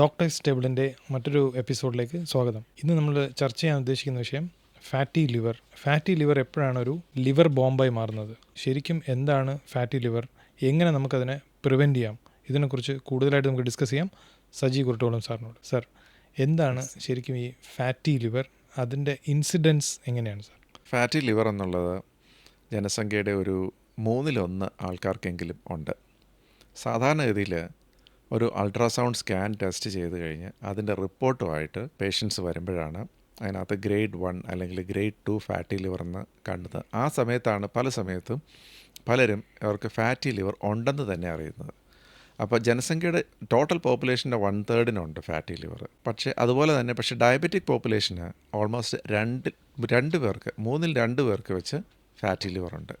Doctors ടേബിളിന്റെ മറ്റൊരു എപ്പിസോഡിലേക്ക് സ്വാഗതം. ഇന്ന് നമ്മൾ ചർച്ച ചെയ്യാൻ ഉദ്ദേശിക്കുന്ന വിഷയം ഫാറ്റി ലിവർ ഫാറ്റി ലിവർ എപ്പോഴാണ് ഒരു ലിവർ ബോംബായി മാറുന്നത്? ശരിക്കും എന്താണ് ഫാറ്റി ലിവർ എങ്ങനെ നമുക്കതിനെ പ്രിവെന്റ് ചെയ്യാം? ഇതിനെക്കുറിച്ച് കൂടുതലായിട്ട് നമുക്ക് ഡിസ്കസ് ചെയ്യാം സജി കുരുട്ടോളം സാറിനോട്. സർ എന്താണ് ശരിക്കും ഈ ഫാറ്റി ലിവർ അതിന്റെ ഇൻസിഡൻസ് എങ്ങനെയാണ് സർ? ഫാറ്റി ലിവർ എന്നുള്ളത് ജനസംഖ്യയുടെ ഒരു മൂന്നിലൊന്ന് ആൾക്കാർക്കെങ്കിലും ഉണ്ട്. സാധാരണഗതിയിൽ ഒരു അൾട്രാസൗണ്ട് സ്കാൻ ടെസ്റ്റ് ചെയ്ത് കഴിഞ്ഞ് അതിന്റെ റിപ്പോർട്ടുമായിട്ട് പേഷ്യൻസ് വരുമ്പോഴാണ് അതിനകത്ത് ഗ്രേഡ് വൺ അല്ലെങ്കിൽ ഗ്രേഡ് ടു ഫാറ്റി ലിവർ എന്ന് കണ്ടത്. ആ സമയത്താണ് പല സമയത്തും പലരും അവർക്ക് ഫാറ്റി ലിവർ ഉണ്ടെന്ന് തന്നെ അറിയുന്നത്. അപ്പോൾ ജനസംഖ്യയുടെ ടോട്ടൽ പോപ്പുലേഷന്റെ വൺ തേർഡിനുണ്ട് ഫാറ്റി ലിവർ. പക്ഷേ അതുപോലെ തന്നെ പക്ഷേ ഡയബറ്റിക് പോപ്പുലേഷന് ഓൾമോസ്റ്റ് രണ്ട് രണ്ട് പേർക്ക് മൂന്നിൽ രണ്ട് പേർക്ക് വെച്ച് ഫാറ്റി ലിവർ ഉണ്ട്.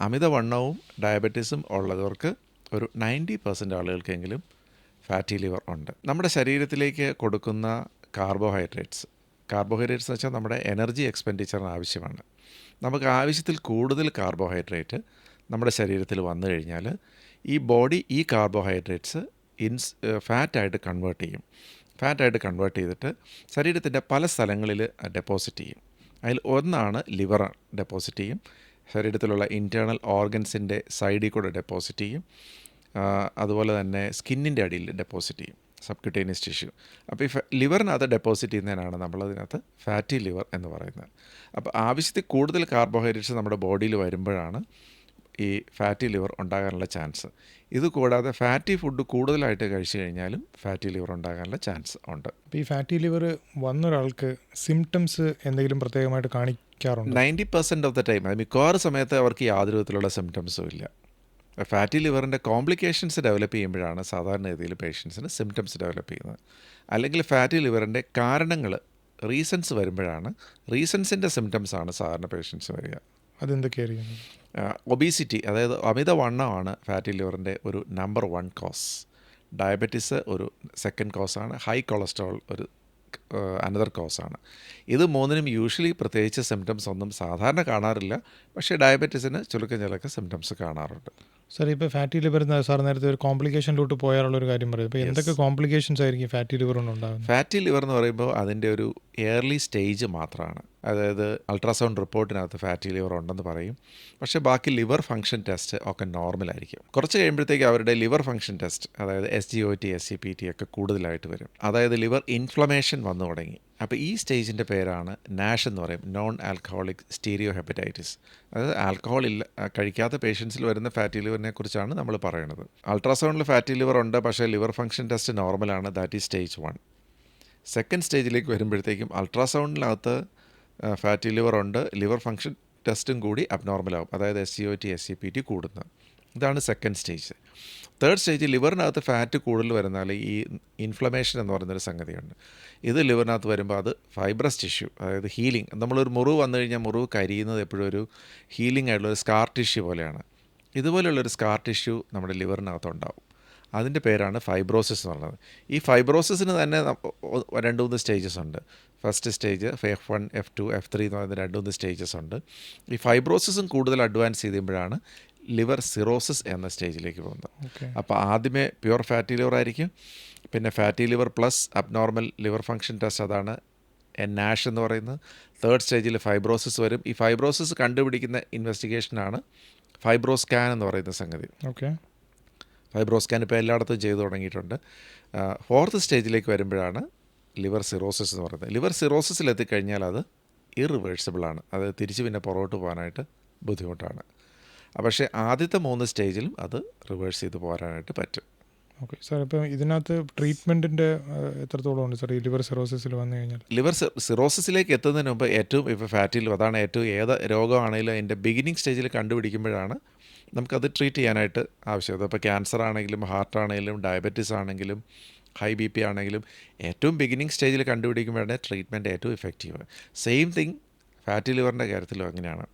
അമിതവണ്ണവും ഡയബറ്റീസും ഉള്ളവർക്ക് ഒരു നയന്റി പെർസെന്റ് ആളുകൾക്കെങ്കിലും ഫാറ്റി ലിവർ ഉണ്ട്. നമ്മുടെ ശരീരത്തിലേക്ക് കൊടുക്കുന്ന കാർബോഹൈഡ്രേറ്റ്സ് കാർബോഹൈഡ്രേറ്റ്സ് എന്ന് വെച്ചാൽ നമ്മുടെ എനർജി എക്സ്പെൻഡിച്ചറിന് ആവശ്യമാണ്. നമുക്ക് ആവശ്യത്തിൽ കൂടുതൽ കാർബോഹൈഡ്രേറ്റ് നമ്മുടെ ശരീരത്തിൽ വന്നു കഴിഞ്ഞാൽ ഈ ബോഡി ഈ കാർബോഹൈഡ്രേറ്റ്സ് ഇൻസ് ഫാറ്റായിട്ട് കൺവേർട്ട് ചെയ്യും. ഫാറ്റായിട്ട് കൺവേർട്ട് ചെയ്തിട്ട് ശരീരത്തിന്റെ പല സ്ഥലങ്ങളിൽ ഡെപ്പോസിറ്റ് ചെയ്യും. അതിൽ ഒന്നാണ് ലിവർ ഡെപ്പോസിറ്റ് ചെയ്യും. ശരീരത്തിലുള്ള ഇന്റേർണൽ ഓർഗൻസിന്റെ സൈഡിൽ കൂടെ ഡെപ്പോസിറ്റ് ചെയ്യും. അതുപോലെ തന്നെ സ്കിന്നിന്റെ അടിയിൽ ഡെപ്പോസിറ്റ് ചെയ്യും. സബ്ക്യൂട്ടേനിയസ് ടിഷ്യൂ അപ്പോൾ ഈ ലിവറിനകത്ത് ഡെപ്പോസിറ്റ് ചെയ്യുന്നതിനാണ് നമ്മളതിനകത്ത് ഫാറ്റി ലിവർ എന്ന് പറയുന്നത്. അപ്പോൾ ആവശ്യത്തിൽ കൂടുതൽ കാർബോഹൈഡ്രേറ്റ്സ് നമ്മുടെ ബോഡിയിൽ വരുമ്പോഴാണ് ഈ ഫാറ്റി ലിവർ ഉണ്ടാകാനുള്ള ചാൻസ് ഇത് കൂടാതെ ഫാറ്റി ഫുഡ് കൂടുതലായിട്ട് കഴിച്ചു കഴിഞ്ഞാലും ഫാറ്റി ലിവർ ഉണ്ടാകാനുള്ള ചാൻസ് ഉണ്ട്. അപ്പോൾ ഈ ഫാറ്റി ലിവർ വന്നൊരാൾക്ക് സിംറ്റംസ് എന്തെങ്കിലും പ്രത്യേകമായിട്ട് കാണിക്കാറുണ്ട് ninety percent of the time മിക്കവാറും സമയത്ത് അവർക്ക് യാതൊരു വിധത്തിലുള്ള സിംറ്റംസും ഇല്ല. ഫാറ്റി ലിവറിന്റെ കോംപ്ലിക്കേഷൻസ് ഡെവലപ്പ് ചെയ്യുമ്പോഴാണ് സാധാരണഗതിയിൽ പേഷ്യൻസിന് സിംറ്റംസ് ഡെവലപ്പ് ചെയ്യുന്നത്. അല്ലെങ്കിൽ ഫാറ്റി ലിവറിന്റെ കാരണങ്ങൾ റീസൺസ് വരുമ്പോഴാണ് റീസൺസിന്റെ സിംറ്റംസ് ആണ് സാധാരണ പേഷ്യൻസ് വരിക. അതെന്തൊക്കെയായിരിക്കും ഒബീസിറ്റി അതായത് അമിത വണ്ണമാണ് ഫാറ്റി ലിവറിന്റെ ഒരു നമ്പർ വൺ കോസ് ഡയബറ്റിസ് ഒരു സെക്കൻഡ് കോസാണ് ഹൈ കൊളസ്ട്രോൾ ഒരു അനദർ കോസാണ് ഇത് മൂന്നിനും യൂഷ്വലി പ്രത്യേകിച്ച് സിംറ്റംസ് ഒന്നും സാധാരണ കാണാറില്ല. പക്ഷേ ഡയബറ്റീസിന് ചുരുക്കം ചിലക്ക് സിംറ്റംസ് കാണാറുണ്ട്. സാർ ഇപ്പോൾ ഫാറ്റി ലിവർ സാർ നേരത്തെ ഒരു കോംപ്ലിക്കേഷനിലോട്ട് പോയാലുള്ള ഒരു കാര്യം പറയും. ഇപ്പോൾ എന്തൊക്കെ കോംപ്ലിക്കേഷൻസ് ആയിരിക്കും ഫാറ്റി ലിവർ ഉണ്ടാകുന്നത് ഫാറ്റി ലിവർ എന്ന് പറയുമ്പോൾ അതിന്റെ ഒരു എയർലി സ്റ്റേജ് മാത്രമാണ്. അതായത് അൾട്രാസൗണ്ട് റിപ്പോർട്ടിനകത്ത് ഫാറ്റി ലിവർ ഉണ്ടെന്ന് പറയും. പക്ഷേ ബാക്കി ലിവർ ഫംഗ്ഷൻ ടെസ്റ്റ് ഒക്കെ നോർമലായിരിക്കും. കുറച്ച് കഴിയുമ്പോഴത്തേക്ക് അവരുടെ ലിവർ ഫംഗ്ഷൻ ടെസ്റ്റ് അതായത് S G O T S C P T ഒക്കെ കൂടുതലായിട്ട് വരും. അതായത് ലിവർ ഇൻഫ്ലമേഷൻ വന്നു തുടങ്ങി. അപ്പോൾ ഈ സ്റ്റേജിന്റെ പേരാണ് നാഷ് എന്ന് പറയും നോൺ ആൽക്കഹോളിക് സ്റ്റീരിയോ ഹെപ്പറ്റൈറ്റിസ് അതായത് ആൽക്കഹോൾ ഇല്ല കഴിക്കാത്ത പേഷ്യൻസിൽ വരുന്ന ഫാറ്റി ലിവറിനെ കുറിച്ചാണ് നമ്മൾ പറയുന്നത് അൾട്രാസൗണ്ടിൽ ഫാറ്റി ലിവർ ഉണ്ട് പക്ഷേ ലിവർ ഫംഗ്ഷൻ ടെസ്റ്റ് നോർമലാണ്. That is stage one. Second സ്റ്റേജിലേക്ക് വരുമ്പോഴത്തേക്കും അൾട്രാസൗണ്ടിനകത്ത് ഫാറ്റി ലിവർ ഉണ്ട്. ലിവർ ഫംഗ്ഷൻ ടെസ്റ്റും കൂടി അബ്നോർമലാകും അതായത് S C O T S C P T കൂടുന്നത് ഇതാണ് സെക്കൻഡ് സ്റ്റേജ് തേർഡ് സ്റ്റേജ് ലിവറിനകത്ത് ഫാറ്റ് കൂടുതൽ വരുന്നാൽ ഈ ഇൻഫ്ലമേഷൻ എന്ന് പറയുന്നൊരു സംഗതിയുണ്ട്. ഇത് ലിവറിനകത്ത് വരുമ്പോൾ അത് ഫൈബ്രസ് ടിഷ്യൂ അതായത് ഹീലിംഗ് നമ്മളൊരു മുറിവ് വന്നു കഴിഞ്ഞാൽ മുറിവ് കരിയുന്നത് എപ്പോഴും ഒരു ഹീലിംഗ് ആയിട്ടുള്ള ഒരു സ്കാർ ടിഷ്യൂ പോലെയാണ്. ഇതുപോലെയുള്ളൊരു സ്കാർ ടിഷ്യൂ നമ്മുടെ ലിവറിനകത്ത് ഉണ്ടാവും അതിന്റെ പേരാണ് ഫൈബ്രോസിസ് എന്ന് പറയുന്നത് ഈ ഫൈബ്രോസിസിന് തന്നെ രണ്ട് മൂന്ന് സ്റ്റേജസ് ഉണ്ട്. First stage F one F two F three എന്ന് പറയുന്ന രണ്ട് മൂന്ന് സ്റ്റേജസ് ഉണ്ട്. ഈ ഫൈബ്രോസിസും കൂടുതൽ അഡ്വാൻസ് ചെയ്യുമ്പോഴാണ് ലിവർ സിറോസിസ് എന്ന സ്റ്റേജിലേക്ക് പോകുന്നത്. അപ്പോൾ ആദ്യമേ പ്യുവർ ഫാറ്റി ലിവർ ആയിരിക്കും. പിന്നെ fatty liver plus abnormal liver function test അതാണ് എൻ നാഷ് എന്ന് പറയുന്നത്. തേർഡ് സ്റ്റേജിൽ ഫൈബ്രോസിസ് വരും. ഈ ഫൈബ്രോസിസ് കണ്ടുപിടിക്കുന്ന ഇൻവെസ്റ്റിഗേഷനാണ് ഫൈബ്രോസ്കാൻ എന്ന് പറയുന്ന സംഗതി. ഓക്കെ. ഫൈബ്രോസ്കാൻ ഇപ്പോൾ എല്ലായിടത്തും ചെയ്തു തുടങ്ങിയിട്ടുണ്ട്. ഫോർത്ത് സ്റ്റേജിലേക്ക് വരുമ്പോഴാണ് ലിവർ സിറോസിസ് എന്ന് പറയുന്നത്. ലിവർ സിറോസിസിൽ എത്തിക്കഴിഞ്ഞാൽ അത് ഇറിവേഴ്സിബിളാണ് അത് തിരിച്ച് പിന്നെ പുറകോട്ട് പോകാനായിട്ട് ബുദ്ധിമുട്ടാണ്. പക്ഷേ ആദ്യത്തെ മൂന്ന് സ്റ്റേജിലും അത് റിവേഴ്സ് ചെയ്ത് പോരാനായിട്ട് പറ്റും. ഓക്കെ. സാർ ഇപ്പോൾ ഇതിനകത്ത് ട്രീറ്റ്മെന്റിന്റെ എത്രത്തോളം ഉണ്ട് സാർ ഈ ലിവർ സിറോസിസിൽ വന്നു കഴിഞ്ഞാൽ? ലിവർ സിറോസിസിലേക്ക് എത്തുന്നതിന് മുമ്പ് ഏറ്റവും ഇപ്പോൾ ഫാറ്റിൽ അതാണ് ഏറ്റവും ഏത് രോഗമാണെങ്കിലും അതിന്റെ ബിഗിനിങ് സ്റ്റേജിൽ കണ്ടുപിടിക്കുമ്പോഴാണ് നമുക്കത് ട്രീറ്റ് ചെയ്യാനായിട്ട് ആവശ്യമുണ്ട്. അപ്പോൾ ക്യാൻസർ ആണെങ്കിലും ഹാർട്ട് ആണെങ്കിലും ഡയബറ്റീസ് ആണെങ്കിലും ഹൈ ബി പി ആണെങ്കിലും ഏറ്റവും ബിഗിനിങ് സ്റ്റേജിൽ കണ്ടുപിടിക്കുമ്പോഴാണ് ട്രീറ്റ്മെന്റ് ഏറ്റവും ഇഫക്റ്റീവ് സെയിം തിങ് ഫാറ്റി ലിവറിന്റെ കാര്യത്തിലും അങ്ങനെയാണ്.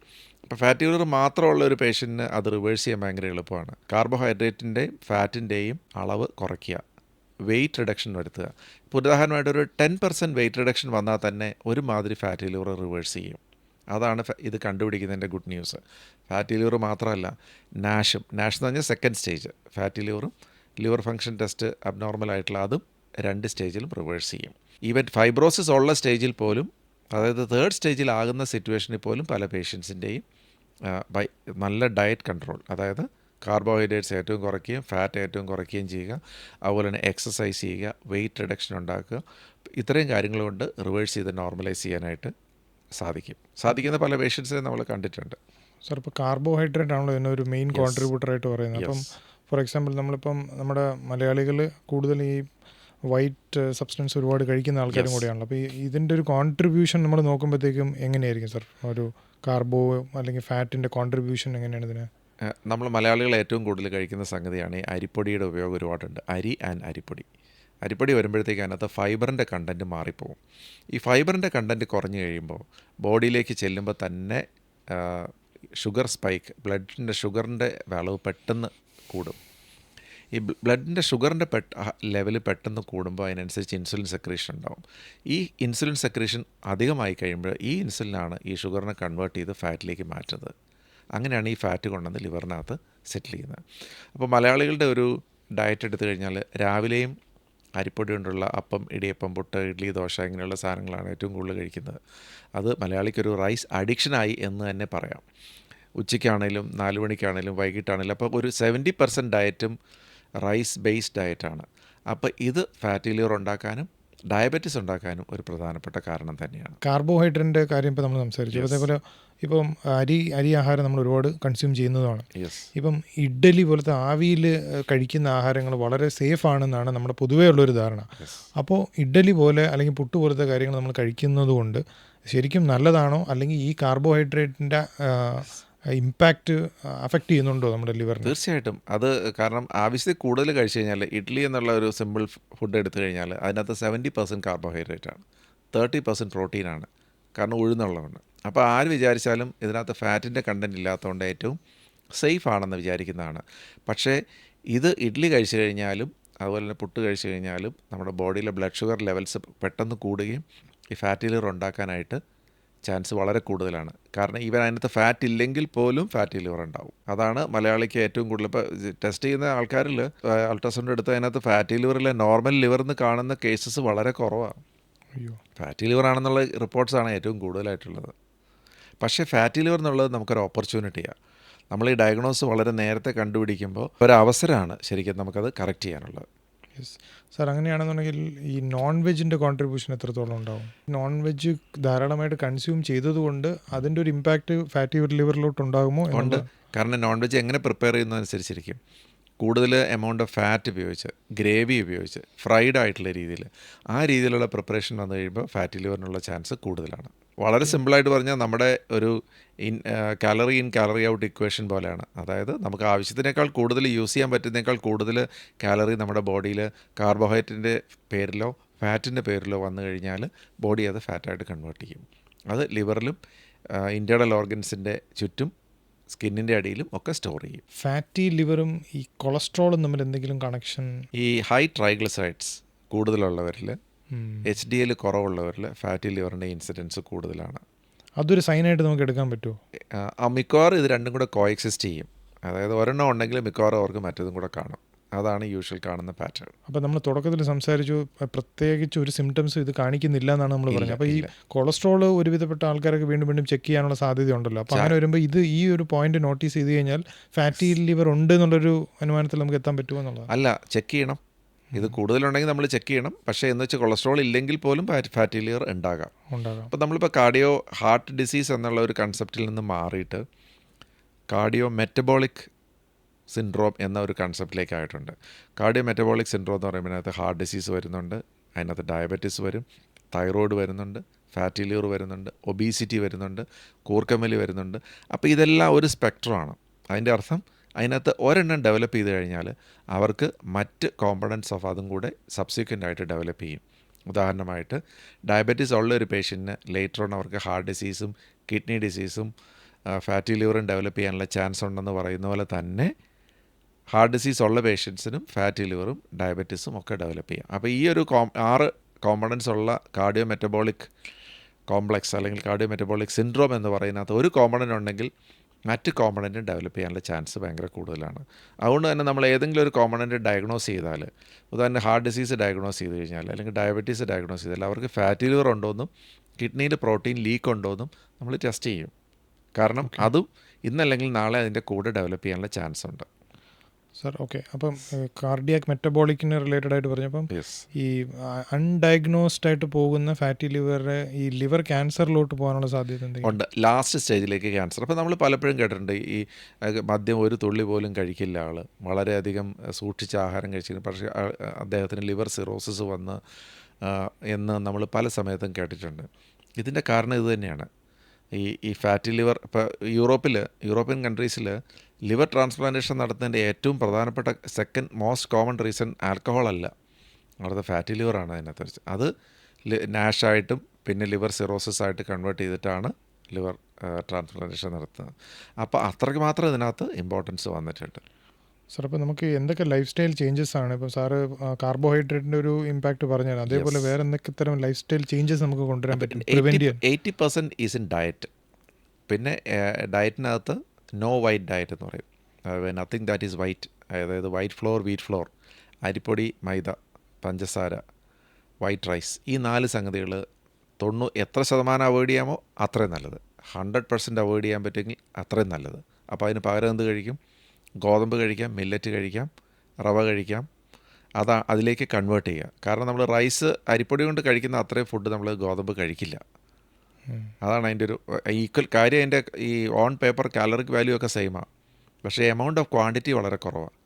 അപ്പോൾ ഫാറ്റി ലിവർ മാത്രമുള്ള ഒരു പേഷ്യന്റിന് അത് റിവേഴ്സ് ചെയ്യാൻ ഭയങ്കര എളുപ്പമാണ്. കാർബോഹൈഡ്രേറ്റിന്റെയും ഫാറ്റിന്റെയും അളവ് കുറയ്ക്കുക. വെയിറ്റ് റിഡക്ഷൻ വരുത്തുക. ഇപ്പോൾ ഉദാഹരണമായിട്ട് ഒരു ടെൻ പെർസെന്റ് വെയിറ്റ് റിഡക്ഷൻ വന്നാൽ തന്നെ ഒരുമാതിരി ഫാറ്റി ലിവർ റിവേഴ്സ് ചെയ്യും. അതാണ് ഇത് കണ്ടുപിടിക്കുന്നതിന്റെ ഗുഡ് ന്യൂസ്. ഫാറ്റി ലിവർ മാത്രമല്ല നാഷും നാഷ് എന്ന് പറഞ്ഞാൽ സെക്കൻഡ് സ്റ്റേജ്. ഫാറ്റി ലിവറും ലിവർ ഫംഗ്ഷൻ ടെസ്റ്റ് അബ്നോർമൽ ആയിട്ടുള്ള അതും രണ്ട് സ്റ്റേജിലും റിവേഴ്സ് ചെയ്യും. ഈവൻ ഫൈബ്രോസിസ് ഉള്ള സ്റ്റേജിൽ പോലും അതായത് തേർഡ് സ്റ്റേജിൽ ആകുന്ന സിറ്റുവേഷനിൽ പോലും പല പേഷ്യൻസിന്റെയും ബൈ നല്ല ഡയറ്റ് കൺട്രോൾ അതായത് കാർബോഹൈഡ്രേറ്റ്സ് ഏറ്റവും കുറയ്ക്കുകയും ഫാറ്റ് ഏറ്റവും കുറയ്ക്കുകയും ചെയ്യുക അതുപോലെ തന്നെ എക്സസൈസ് ചെയ്യുക വെയിറ്റ് റിഡക്ഷൻ ഉണ്ടാക്കുക ഇത്രയും കാര്യങ്ങൾ കൊണ്ട് റിവേഴ്സ് ചെയ്ത് നോർമലൈസ് ചെയ്യാനായിട്ട് സാധിക്കും. സാധിക്കുന്ന പല പേഷ്യൻസിനെ നമ്മൾ കണ്ടിട്ടുണ്ട്. സർ ഇപ്പോൾ കാർബോഹൈഡ്രേറ്റ് ആണല്ലോ ഒരു മെയിൻ കോൺട്രിബ്യൂട്ടർ ആയിട്ട് പറയുന്നത്. അപ്പം ഫോർ എക്സാമ്പിൾ നമ്മളിപ്പം നമ്മുടെ മലയാളികൾ കൂടുതൽ ഈ വൈറ്റ് സബ്സ്റ്റൻസ് ഒരുപാട് കഴിക്കുന്ന ആൾക്കാരും കൂടെയാണല്ലോ കൂടിയാണല്ലോ. അപ്പോൾ ഈ ഇതിന്റെ ഒരു കോൺട്രിബ്യൂഷൻ നമ്മൾ നോക്കുമ്പോഴത്തേക്കും എങ്ങനെയായിരിക്കും സർ? ഒരു കാർബോ അല്ലെങ്കിൽ ഫാറ്റിന്റെ കോൺട്രിബ്യൂഷൻ എങ്ങനെയാണ് ഇതിന്? നമ്മൾ മലയാളികൾ ഏറ്റവും കൂടുതൽ കഴിക്കുന്ന സംഗതിയാണ് ഈ അരിപ്പൊടിയുടെ ഉപയോഗം ഒരുപാടുണ്ട്. അരി ആൻഡ് അരിപ്പൊടി. അരിപ്പൊടി വരുമ്പോഴത്തേക്ക് അതിനകത്ത് ഫൈബറിന്റെ കണ്ടന്റ് മാറിപ്പോകും ഈ ഫൈബറിന്റെ കണ്ടന്റ് കുറഞ്ഞു കഴിയുമ്പോൾ ബോഡിയിലേക്ക് ചെല്ലുമ്പോൾ തന്നെ ഷുഗർ സ്പൈക്ക് ബ്ലഡിന്റെ ഷുഗറിന്റെ അളവ് പെട്ടെന്ന് കൂടും. ഈ ബ്ലഡിന്റെ ഷുഗറിന്റെ പെട്ട ലെവൽ പെട്ടെന്ന് കൂടുമ്പോൾ അതിനനുസരിച്ച് ഇൻസുലിൻ സെക്രീഷൻ ഉണ്ടാവും. ഈ ഇൻസുലിൻ സെക്രീഷൻ അധികമായി കഴിയുമ്പോൾ ഈ ഇൻസുലിനാണ് ഈ ഷുഗറിനെ കൺവേർട്ട് ചെയ്ത് ഫാറ്റിലേക്ക് മാറ്റുന്നത്. അങ്ങനെയാണ് ഈ ഫാറ്റ് കൊണ്ടുവന്ന് ലിവറിനകത്ത് സെറ്റിൽ ചെയ്യുന്നത്. അപ്പോൾ മലയാളികളുടെ ഒരു ഡയറ്റ് എടുത്തു കഴിഞ്ഞാൽ രാവിലെയും അരിപ്പൊടി കൊണ്ടുള്ള അപ്പം ഇടിയപ്പം പുട്ട് ഇഡ്ഡലി ദോശ ഇങ്ങനെയുള്ള സാധനങ്ങളാണ് ഏറ്റവും കൂടുതൽ കഴിക്കുന്നത്. അത് മലയാളിക്കൊരു റൈസ് അഡിക്ഷനായി എന്ന് തന്നെ പറയാം. ഉച്ചയ്ക്കാണേലും നാല് മണിക്കാണേലും വൈകിട്ടാണേലും അപ്പോൾ ഒരു സെവന്റി പെർസെന്റ് ഡയറ്റും റൈസ് ബേസ്ഡ് ഡയറ്റാണ്. അപ്പോൾ ഇത് ഫാറ്റി ലിവർ ഉണ്ടാക്കാനും ഡയബറ്റിസ് ഉണ്ടാക്കാനും ഒരു പ്രധാനപ്പെട്ട കാരണം തന്നെയാണ്. കാർബോഹൈഡ്രേറ്റിന്റെ കാര്യം ഇപ്പോൾ നമ്മൾ സംസാരിച്ചു. അതേപോലെ ഇപ്പം അരി അരി ആഹാരം നമ്മൾ ഒരുപാട് കൺസ്യൂം ചെയ്യുന്നതാണ്. ഇപ്പം ഇഡ്ഡലി പോലത്തെ ആവിയിൽ കഴിക്കുന്ന ആഹാരങ്ങൾ വളരെ സേഫ് ആണെന്നാണ് നമ്മുടെ പൊതുവേ ഉള്ളൊരു ധാരണ. അപ്പോൾ ഇഡ്ഡലി പോലെ അല്ലെങ്കിൽ പുട്ട് പോലത്തെ കാര്യങ്ങൾ നമ്മൾ കഴിക്കുന്നത് കൊണ്ട് ശരിക്കും നല്ലതാണോ? അല്ലെങ്കിൽ ഈ കാർബോഹൈഡ്രേറ്റിന്റെ ഇമ്പാക്റ്റ് അഫക്റ്റ് ചെയ്യുന്നുണ്ടോ നമ്മുടെ ലിവറിന് തീർച്ചയായിട്ടും. അത് കാരണം ആവശ്യത്തിൽ കൂടുതൽ കഴിച്ചു കഴിഞ്ഞാൽ ഇഡ്ഡലി എന്നുള്ള ഒരു സിമ്പിൾ ഫുഡ് എടുത്തു കഴിഞ്ഞാൽ അതിനകത്ത് സെവന്റി പെർസെന്റ് കാർബോഹൈഡ്രേറ്റ് ആണ്. തേർട്ടി പെർസെന്റ് പ്രോട്ടീനാണ് കാരണം ഉഴുന്നുള്ളതുകൊണ്ട് അപ്പോൾ ആര് വിചാരിച്ചാലും ഇതിനകത്ത് ഫാറ്റിന്റെ കണ്ടന്റ് ഇല്ലാത്തതുകൊണ്ട് ഏറ്റവും സേഫ് ആണെന്ന് വിചാരിക്കുന്നതാണ്. പക്ഷേ ഇത് ഇഡ്ഡലി കഴിച്ചു കഴിഞ്ഞാലും അതുപോലെ തന്നെ പുട്ട് കഴിച്ചു കഴിഞ്ഞാലും നമ്മുടെ ബോഡിയിലെ ബ്ലഡ് ഷുഗർ ലെവൽസ് പെട്ടെന്ന് കൂടുകയും ഈ ഫാറ്റ് ലിവർ ഉണ്ടാക്കാനായിട്ട് ചാൻസ് വളരെ കൂടുതലാണ്. കാരണം ഈവൻ അതിനകത്ത് ഫാറ്റ് ഇല്ലെങ്കിൽ പോലും ഫാറ്റ് ലിവർ ഉണ്ടാവും. അതാണ് മലയാളിക്ക് ഏറ്റവും കൂടുതൽ ഇപ്പോൾ ടെസ്റ്റ് ചെയ്യുന്ന ആൾക്കാരിൽ അൾട്രാസൗണ്ട് എടുത്ത് അതിനകത്ത് ഫാറ്റി ലിവറിലെ നോർമൽ ലിവറിന്ന് കാണുന്ന കേസസ് വളരെ കുറവാണ് അയ്യോ. ഫാറ്റി ലിവർ ആണെന്നുള്ള റിപ്പോർട്ട്സാണ് ഏറ്റവും കൂടുതലായിട്ടുള്ളത്. പക്ഷേ ഫാറ്റി ലിവർ എന്നുള്ളത് നമുക്കൊരു ഓപ്പർച്യൂണിറ്റിയാണ് നമ്മൾ ഈ ഡയഗ്നോസ് വളരെ നേരത്തെ കണ്ടുപിടിക്കുമ്പോൾ ഒരു അവസരമാണ് ശരിക്കും നമുക്കത് കറക്റ്റ് ചെയ്യാനുള്ളത്. യെസ് സാർ അങ്ങനെയാണെന്നുണ്ടെങ്കിൽ ഈ നോൺ വെജിന്റെ കോൺട്രിബ്യൂഷൻ എത്രത്തോളം ഉണ്ടാവും? നോൺ വെജ് ധാരാളമായിട്ട് കൺസ്യൂം ചെയ്തതുകൊണ്ട് അതിന്റെ ഒരു ഇമ്പാക്റ്റ് ഫാറ്റി ലിവറിലോട്ട് ഉണ്ടാകുമോ ഉണ്ട്. കാരണം നോൺ വെജ് എങ്ങനെ പ്രിപ്പയർ ചെയ്യുന്നതനുസരിച്ചിരിക്കും. കൂടുതൽ എമൗണ്ട് ഓഫ് ഫാറ്റ് ഉപയോഗിച്ച് ഗ്രേവി ഉപയോഗിച്ച് ഫ്രൈഡ് ആയിട്ടുള്ള രീതിയിൽ ആ രീതിയിലുള്ള പ്രിപ്പറേഷൻ വന്നു കഴിയുമ്പോൾ ഫാറ്റി ലിവറിനുള്ള ചാൻസ് കൂടുതലാണ്. വളരെ സിമ്പിളായിട്ട് പറഞ്ഞാൽ നമ്മുടെ ഒരു in calorie in calorie out equation പോലെയാണ്. അതായത് നമുക്ക് ആവശ്യത്തിനേക്കാൾ കൂടുതൽ യൂസ് ചെയ്യാൻ പറ്റുന്നതിനേക്കാൾ കൂടുതൽ കാലറി നമ്മുടെ ബോഡിയിൽ കാർബോഹൈഡ്രേറ്റിന്റെ പേരിലോ ഫാറ്റിന്റെ പേരിലോ വന്നു കഴിഞ്ഞാൽ ബോഡി അത് ഫാറ്റായിട്ട് കൺവേർട്ട് ചെയ്യും. അത് ലിവറിലും ഇന്റേർണൽ ഓർഗൻസിന്റെ ചുറ്റും സ്കിന്നിന്റെ അടിയിലും ഒക്കെ സ്റ്റോർ ചെയ്യും. ഫാറ്റി ലിവറും ഈ കൊളസ്ട്രോളും തമ്മിൽ എന്തെങ്കിലും കണക്ഷൻ ഈ ഹൈ ട്രൈഗ്ലിസൈഡ്സ് കൂടുതലുള്ളവരിൽ എച്ച് ഡി എൽ കുറവുള്ളവരിൽ ഫാറ്റി ലിവറിന്റെ ഇൻസിഡൻസ് കൂടുതലാണ്. അതൊരു സൈനായിട്ട് നമുക്ക് എടുക്കാൻ പറ്റുമോ? മിക്കവാറും ഇത് രണ്ടും കൂടെ കോ എക്സിസ്റ്റ് ചെയ്യും. അതായത് ഒരെണ്ണം ഉണ്ടെങ്കിൽ മിക്കവാറും അവർക്ക് മറ്റതും കൂടെ കാണും. അതാണ് യൂഷ്വൽ കാണുന്ന പാറ്റേൺ അപ്പോൾ നമ്മൾ തുടക്കത്തിൽ സംസാരിച്ചു പ്രത്യേകിച്ച് ഒരു സിംറ്റംസ് ഇത് കാണിക്കുന്നില്ല എന്നാണ് നമ്മൾ പറഞ്ഞത്. അപ്പോൾ ഈ കൊളസ്ട്രോൾ ഒരുവിധപ്പെട്ട ആൾക്കാരൊക്കെ വീണ്ടും വീണ്ടും ചെക്ക് ചെയ്യാനുള്ള സാധ്യത ഉണ്ടല്ലോ അപ്പോൾ അങ്ങനെ വരുമ്പോൾ ഇത് ഈ ഒരു പോയിന്റ് നോട്ടീസ് ചെയ്ത് കഴിഞ്ഞാൽ ഫാറ്റി ലിവർ ഉണ്ട് എന്നുള്ളൊരു അനുമാനത്തിൽ നമുക്ക് എത്താൻ പറ്റുമോ എന്നുള്ളത് അല്ല ചെക്ക് ചെയ്യണം. ഇത് കൂടുതലുണ്ടെങ്കിൽ നമ്മൾ ചെക്ക് ചെയ്യണം. പക്ഷേ എന്ന് വെച്ചാൽ കൊളസ്ട്രോൾ ഇല്ലെങ്കിൽ പോലും ഫാറ്റി ലിയർ ഉണ്ടാകാം. അപ്പോൾ നമ്മളിപ്പോൾ കാർഡിയോ ഹാർട്ട് ഡിസീസ് എന്നുള്ള ഒരു കൺസെപ്റ്റിൽ നിന്ന് മാറിയിട്ട് കാർഡിയോ മെറ്റബോളിക് സിൻഡ്രോം എന്ന ഒരു കൺസെപ്റ്റിലേക്കായിട്ടുണ്ട് കാർഡിയോ മെറ്റബോളിക് സിൻഡ്രോം എന്ന് പറയുമ്പോൾ അതിനകത്ത് ഹാർട്ട് ഡിസീസ് വരുന്നുണ്ട്. അതിനകത്ത് ഡയബറ്റിസ് വരും. തൈറോയ്ഡ് വരുന്നുണ്ട്. ഫാറ്റി ലിയർ വരുന്നുണ്ട്. ഒബീസിറ്റി വരുന്നുണ്ട്. കൂർക്കമലി വരുന്നുണ്ട്. അപ്പോൾ ഇതെല്ലാം ഒരു സ്പെക്ട്രമാണ് അതിന്റെ അർത്ഥം അതിനകത്ത് ഒരെണ്ണം ഡെവലപ്പ് ചെയ്ത് കഴിഞ്ഞാൽ അവർക്ക് മറ്റ് കോമ്പണൻസ് ഓഫ് അതും കൂടെ സബ്സിക്വന്റ് ആയിട്ട് ഡെവലപ്പ് ചെയ്യും. ഉദാഹരണമായിട്ട് ഡയബറ്റീസ് ഉള്ള ഒരു പേഷ്യന്റിന് ലേറ്റർ ഓൺ അവർക്ക് ഹാർട്ട് ഡിസീസും കിഡ്നി ഡിസീസും ഫാറ്റി ലിവറും ഡെവലപ്പ് ചെയ്യാനുള്ള ചാൻസ് ഉണ്ടെന്ന് പറയുന്ന പോലെ തന്നെ ഹാർട്ട് ഡിസീസ് ഉള്ള പേഷ്യൻസിനും ഫാറ്റി ലിവറും ഡയബറ്റീസും ഒക്കെ ഡെവലപ്പ് ചെയ്യാം. അപ്പോൾ ഈ ഒരു കോം ആറ് കോമ്പണൻസ് ഉള്ള കാർഡിയോ മെറ്റബോളിക് കോംപ്ലക്സ് അല്ലെങ്കിൽ കാർഡിയോ മെറ്റബോളിക് സിൻഡ്രോം എന്ന് പറയുന്നതിനകത്ത് ഒരു കോമ്പണന്റ് ഉണ്ടെങ്കിൽ മറ്റ് കോമ്പണന്റ് ഡെവലപ്പ് ചെയ്യാനുള്ള ചാൻസ് ഭയങ്കര കൂടുതലാണ്. അതുകൊണ്ട് തന്നെ നമ്മൾ ഏതെങ്കിലും ഒരു കോമ്പണന്റ് ഡയഗ്നോസ് ചെയ്താൽ ഉദാഹരണം ഹാർട്ട് ഡിസീസ് ഡയഗ്നോസ് ചെയ്ത് കഴിഞ്ഞാൽ അല്ലെങ്കിൽ ഡയബറ്റീസ് ഡയഗ്നോസ് ചെയ്താൽ അവർക്ക് ഫാറ്റി ലിവർ ഉണ്ടോയെന്നും കിഡ്നിയിൽ പ്രോട്ടീൻ ലീക്ക് ഉണ്ടോയെന്നും നമ്മൾ ടെസ്റ്റ് ചെയ്യും. കാരണം അതും ഇന്നല്ലെങ്കിൽ നാളെ അതിന്റെ കൂടെ ഡെവലപ്പ് ചെയ്യാനുള്ള ചാൻസ് ഉണ്ട്. സർ ഓക്കെ അപ്പം കാർഡിയാക് മെറ്റബോളിക്കിന് റിലേറ്റഡ് ആയിട്ട് പറഞ്ഞപ്പം ഈ അൺഡയഗ്നോസ്ഡ് ആയിട്ട് പോകുന്ന ഫാറ്റി ലിവറിന് ഈ ലിവർ ക്യാൻസറിലോട്ട് പോകാനുള്ള സാധ്യത ഉണ്ട്. ലാസ്റ്റ് സ്റ്റേജിലേക്ക് ക്യാൻസർ അപ്പം നമ്മൾ പലപ്പോഴും കേട്ടിട്ടുണ്ട്. ഈ മദ്യം ഒരു തുള്ളി പോലും കഴിക്കില്ല ആൾ വളരെയധികം സൂക്ഷിച്ച സൂക്ഷിച്ച് ആഹാരം കഴിച്ചിരുന്നു. പക്ഷേ അദ്ദേഹത്തിന് ലിവർ സിറോസിസ് വന്ന് എന്ന് നമ്മൾ പല സമയത്തും കേട്ടിട്ടുണ്ട്. ഇതിന്റെ കാരണം ഇത് തന്നെയാണ്. ഈ ഈ ഫാറ്റി ലിവർ ഇപ്പോൾ യൂറോപ്പിൽ യൂറോപ്യൻ കൺട്രീസിൽ ലിവർ ട്രാൻസ്പ്ലാന്റേഷൻ നടത്തുന്നതിന്റെ ഏറ്റവും പ്രധാനപ്പെട്ട second most common reason alcohol അല്ല. അവിടുത്തെ ഫാറ്റി ലിവറാണ് അതിനകത്ത്. അത് നാഷായിട്ടും പിന്നെ ലിവർ സിറോസിസ് ആയിട്ട് കൺവേർട്ട് ചെയ്തിട്ടാണ് ലിവർ ട്രാൻസ്പ്ലാന്റേഷൻ നടത്തുന്നത്. അപ്പോൾ അത്രയ്ക്ക് മാത്രം ഇതിനകത്ത് ഇമ്പോർട്ടൻസ് വന്നിട്ടുണ്ട്. സർ അപ്പോൾ നമുക്ക് എന്തൊക്കെ ലൈഫ് സ്റ്റൈൽ ചേഞ്ചസ് ആണ് ഇപ്പോൾ സാറ് കാർബോഹൈഡ്രേറ്റിന്റെ ഒരു ഇമ്പാക്റ്റ് പറഞ്ഞാൽ അതേപോലെ. വേറെ എന്തൊക്കെ തരം ലൈഫ് സ്റ്റൈൽ ചേഞ്ചസ് നമുക്ക് കൊണ്ടുവരാൻ പറ്റും? Eighty percent is in diet പിന്നെ ഡയറ്റിനകത്ത് നോ വൈറ്റ് ഡയറ്റ് എന്ന് പറയും. നത്തിങ് ദാറ്റ് ഈസ് വൈറ്റ് അതായത് വൈറ്റ് ഫ്ലോർ വീറ്റ് ഫ്ലോർ അരിപ്പൊടി മൈദ പഞ്ചസാര വൈറ്റ് റൈസ് ഈ നാല് സംഗതികൾ തൊണ്ണൂ എത്ര ശതമാനം അവോയ്ഡ് ചെയ്യാമോ അത്രയും നല്ലത്. ഹൺഡ്രഡ് പെർസെന്റ് അവോയ്ഡ് ചെയ്യാൻ പറ്റുമെങ്കിൽ അത്രയും നല്ലത്. അപ്പോൾ അതിന് പകരം എന്ത് കഴിക്കും? ഗോതമ്പ് കഴിക്കാം മില്ലറ്റ് കഴിക്കാം റവ കഴിക്കാം. അതാ അതിലേക്ക് കൺവേർട്ട് ചെയ്യുക. കാരണം നമ്മൾ റൈസ് അരിപ്പൊടി കൊണ്ട് കഴിക്കുന്ന അത്രയും ഫുഡ് നമ്മൾ ഗോതമ്പ് കഴിക്കില്ല. അതാണ് അതിന്റെ ഒരു ഈക്വൽ കാര്യം അതിന്റെ ഈ ഓൺ പേപ്പർ കാലറിക് വാല്യൂ ഒക്കെ സെയിമാണ് പക്ഷേ എമൗണ്ട് ഓഫ് ക്വാണ്ടിറ്റി വളരെ കുറവാണ്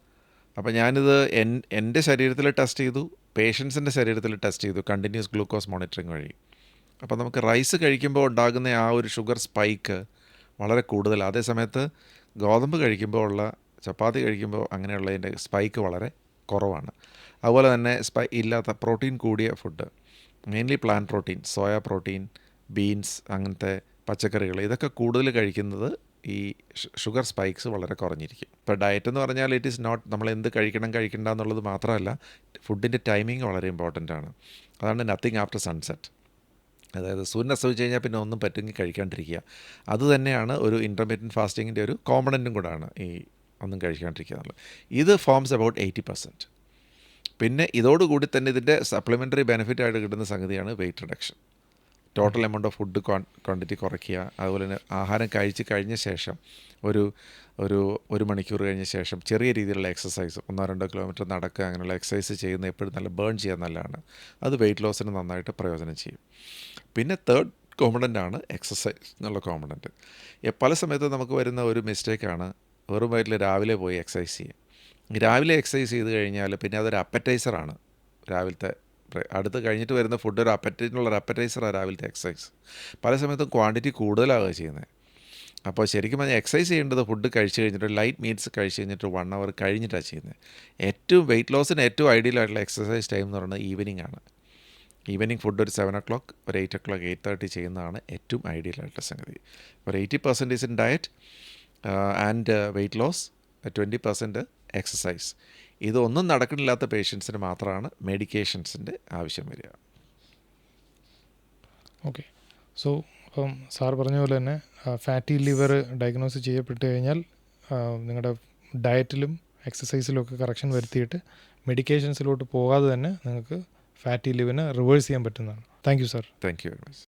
അപ്പോൾ ഞാനിത് എൻ എന്റെ ശരീരത്തിൽ ടെസ്റ്റ് ചെയ്തു പേഷ്യൻസിന്റെ ശരീരത്തിൽ ടെസ്റ്റ് ചെയ്തു കണ്ടിന്യൂസ് ഗ്ലൂക്കോസ് മോണിറ്ററിങ് വഴി. അപ്പോൾ നമുക്ക് റൈസ് കഴിക്കുമ്പോൾ ഉണ്ടാകുന്ന ആ ഒരു ഷുഗർ സ്പൈക്ക് വളരെ കൂടുതൽ അതേസമയത്ത് ഗോതമ്പ് കഴിക്കുമ്പോൾ ഉള്ള ചപ്പാത്തി കഴിക്കുമ്പോൾ അങ്ങനെയുള്ളതിന്റെ സ്പൈക്ക് വളരെ കുറവാണ്. അതുപോലെ തന്നെ സ്പൈ ഇല്ലാത്ത പ്രോട്ടീൻ കൂടിയ food mainly plant protein soya protein beans അങ്ങനത്തെ പച്ചക്കറികൾ ഇതൊക്കെ കൂടുതൽ കഴിക്കുന്നത് ഈ ഷുഗർ സ്പൈക്സ് വളരെ കുറഞ്ഞിരിക്കും. ഇപ്പോൾ ഡയറ്റ് എന്ന് പറഞ്ഞാൽ ഇറ്റ് ഈസ് നോട്ട് നമ്മൾ എന്ത് കഴിക്കണം കഴിക്കണ്ട എന്നുള്ളത് മാത്രമല്ല ഫുഡിന്റെ ടൈമിങ് വളരെ ഇമ്പോർട്ടന്റ് ആണ്. അതാണ് നത്തിങ് ആഫ്റ്റർ സൺസെറ്റ് അതായത് സൂര്യൻ അസ്തമിച്ച് കഴിഞ്ഞാൽ പിന്നെ ഒന്നും പറ്റുമെങ്കിൽ കഴിക്കാണ്ടിരിക്കുക. അത് തന്നെയാണ് ഒരു ഇന്റർമീഡിയറ്റ് ഫാസ്റ്റിങ്ങിന്റെ ഒരു കോമ്പണന്റും കൂടാണ് ഈ ഒന്നും കഴിക്കാണ്ടിരിക്കുക ഇത് ഫോംസ് അബൌട്ട് എയ്റ്റി പെർസെന്റ് പിന്നെ ഇതോടുകൂടി തന്നെ ഇതിന്റെ സപ്ലിമെന്ററി ബെനിഫിറ്റ് ആയിട്ട് കിട്ടുന്ന സംഗതിയാണ് weight reduction total amount of food quantity കുറയ്ക്കുക അതുപോലെ തന്നെ ആഹാരം കഴിച്ച് കഴിഞ്ഞ ശേഷം ഒരു ഒരു ഒരു മണിക്കൂർ കഴിഞ്ഞ ശേഷം ചെറിയ രീതിയിലുള്ള എക്സസൈസ് ഒന്നോ രണ്ടോ കിലോമീറ്റർ നടക്കുക അങ്ങനെയുള്ള എക്സസൈസ് ചെയ്യുന്ന എപ്പോഴും നല്ല ബേൺ ചെയ്യാൻ നല്ലതാണ്. അത് വെയിറ്റ് ലോസിന് നന്നായിട്ട് പ്രയോജനം ചെയ്യും. പിന്നെ തേർഡ് കോമ്പണന്റ് ആണ് എക്സസൈസ് എന്നുള്ള കോമ്പണന്റ് പല സമയത്ത് നമുക്ക് വരുന്ന ഒരു മിസ്റ്റേക്കാണ് വെറും വയറ്റിൽ രാവിലെ പോയി എക്സസൈസ് ചെയ്യും രാവിലെ എക്സസൈസ് ചെയ്ത് കഴിഞ്ഞാൽ പിന്നെ അതൊരു അപ്പറ്റൈസറാണ് രാവിലത്തെ അടുത്ത് കഴിഞ്ഞിട്ട് വരുന്ന ഫുഡ് ഒരു അപ്പറ്റൈറ്റിനുള്ള ഒരു അപ്പറ്റൈസറാണ് രാവിലത്തെ എക്സസൈസ് പല സമയത്തും ക്വാണ്ടിറ്റി കൂടുതലാവുക ചെയ്യുന്നത് അപ്പോൾ ശരിക്കും പറഞ്ഞാൽ എക്സസൈസ് ചെയ്യേണ്ടത് ഫുഡ് കഴിച്ച് കഴിഞ്ഞിട്ട് ലൈറ്റ് മീറ്റ്സ് കഴിച്ച് കഴിഞ്ഞിട്ട് വൺ അവർ കഴിഞ്ഞിട്ടാണ് ചെയ്യുന്നത് ഏറ്റവും വെയിറ്റ് ലോസിന് ഏറ്റവും ഐഡിയൽ ആയിട്ടുള്ള എക്സസൈസ് ടൈം എന്ന് പറയുന്നത് ഈവനിങ് ആണ്. ഈവനിങ് ഫുഡ് ഒരു സെവൻ ഒ ക്ലോക്ക് ഒരു eight o'clock eight thirty ചെയ്യുന്നതാണ് ഏറ്റവും ഐഡിയൽ ആയിട്ടുള്ള സംഗതി. ഒരു eighty percentage in diet and weight loss twenty percent exercise ഇതൊന്നും നടക്കണില്ലാത്ത പേഷ്യൻസിന് മാത്രമാണ് മെഡിക്കേഷൻസിന്റെ ആവശ്യം വരിക. ഓക്കെ സോ അപ്പം സാർ പറഞ്ഞ പോലെ തന്നെ ഫാറ്റി ലിവർ ഡയഗ്നോസ് ചെയ്യപ്പെട്ട് കഴിഞ്ഞാൽ നിങ്ങളുടെ ഡയറ്റിലും എക്സസൈസിലും ഒക്കെ കറക്ഷൻ വരുത്തിയിട്ട് മെഡിക്കേഷൻസിലോട്ട് പോകാതെ തന്നെ നിങ്ങൾക്ക് ഫാറ്റി ലിവിനെ റിവേഴ്സ് ചെയ്യാൻ പറ്റുന്നതാണ്. Thank you sir thank you very much